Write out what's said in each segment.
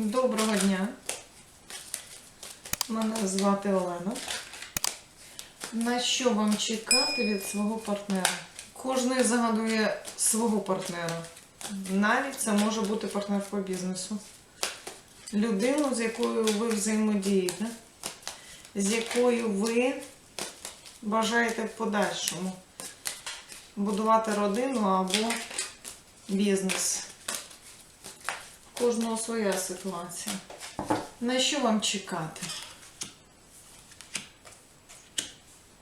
Доброго дня. Мене звати Олена. На що вам чекати від свого партнера? Кожний загадує свого партнера. Навіть це може бути партнер по бізнесу. Людину, з якою ви взаємодієте, з якою ви бажаєте в подальшому будувати родину або бізнес. Кожного своя ситуація. На що вам чекати?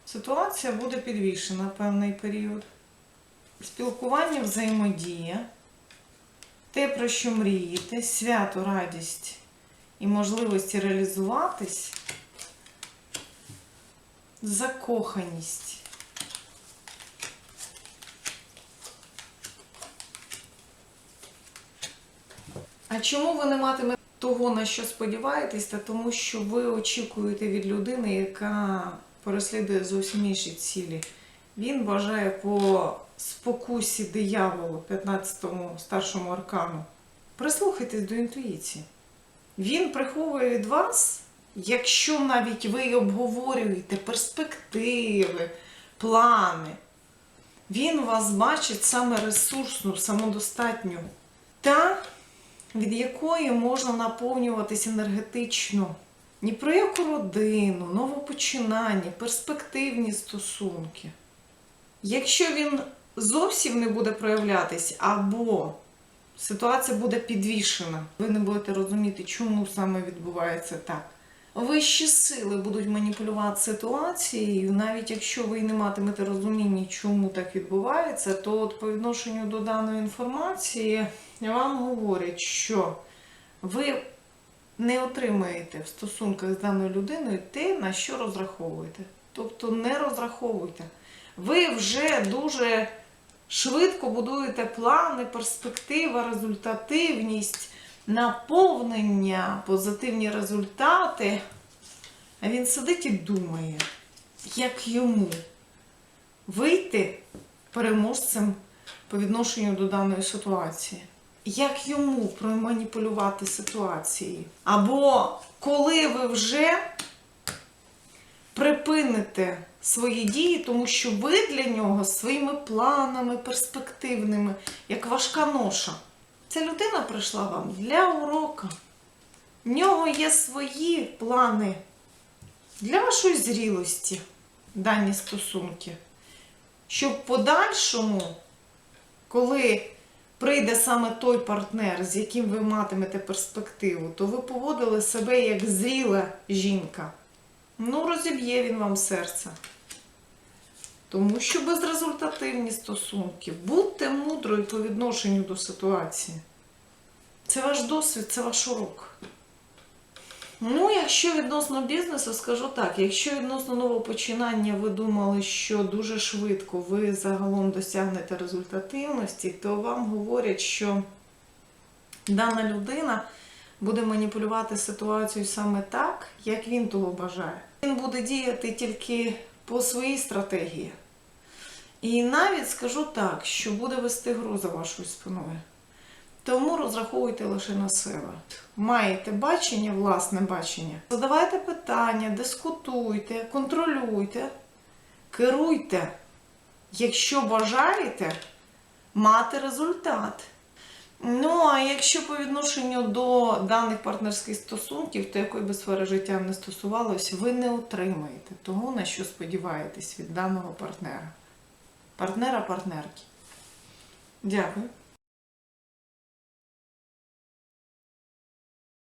Ситуація буде підвішена певний період. Спілкування, взаємодія, те, про що мрієте, свято, радість і можливості реалізуватись, закоханість. А чому ви не матимете того, на що сподіваєтесь, та тому що ви очікуєте від людини, яка переслідує зовсім інші цілі. Він бажає по спокусі дияволу, 15-му старшому аркану. Прислухайтесь до інтуїції. Він приховує від вас, якщо навіть ви обговорюєте перспективи, плани, він вас бачить саме ресурсну, самодостатню та від якої можна наповнюватись енергетично. Ні про яку родину, новопочинання, перспективні стосунки. Якщо він зовсім не буде проявлятись, або ситуація буде підвішена, ви не будете розуміти, чому саме відбувається так. Вищі сили будуть маніпулювати ситуацією, навіть якщо ви не матимете розуміння, чому так відбувається, то от по відношенню до даної інформації вам говорять, що ви не отримаєте в стосунках з даною людиною те, на що розраховуєте. Тобто не розраховуйте. Ви вже дуже швидко будуєте плани, перспектива, результативність, наповнення, позитивні результати. А він сидить і думає, як йому вийти переможцем по відношенню до даної ситуації. Як йому проманіпулювати ситуацією? Або коли ви вже припините свої дії, тому що ви для нього своїми планами перспективними, як важка ноша. Ця людина прийшла вам для урока. В нього є свої плани для вашої зрілості, дані стосунки. Щоб в подальшому, коли прийде саме той партнер, з яким ви матимете перспективу, то ви поводили себе як зріла жінка. Ну, розіб'є він вам серце. Тому що безрезультативні стосунки. Будьте мудрою по відношенню до ситуації. Це ваш досвід, це ваш урок. Ну, якщо відносно бізнесу, скажу так, якщо відносно нового починання ви думали, що дуже швидко ви загалом досягнете результативності, то вам говорять, що дана людина буде маніпулювати ситуацією саме так, як він того бажає. Він буде діяти тільки по своїй стратегії. І навіть скажу так, що буде вести гру за вашою спиною. Тому розраховуйте лише на себе. Маєте бачення, власне бачення. Задавайте питання, дискутуйте, контролюйте, керуйте, якщо бажаєте мати результат. Ну, а якщо по відношенню до даних партнерських стосунків, то якої би сфери життя не стосувалось, ви не отримаєте того, на що сподіваєтесь від даного партнера. Партнера-партнерки. Дякую.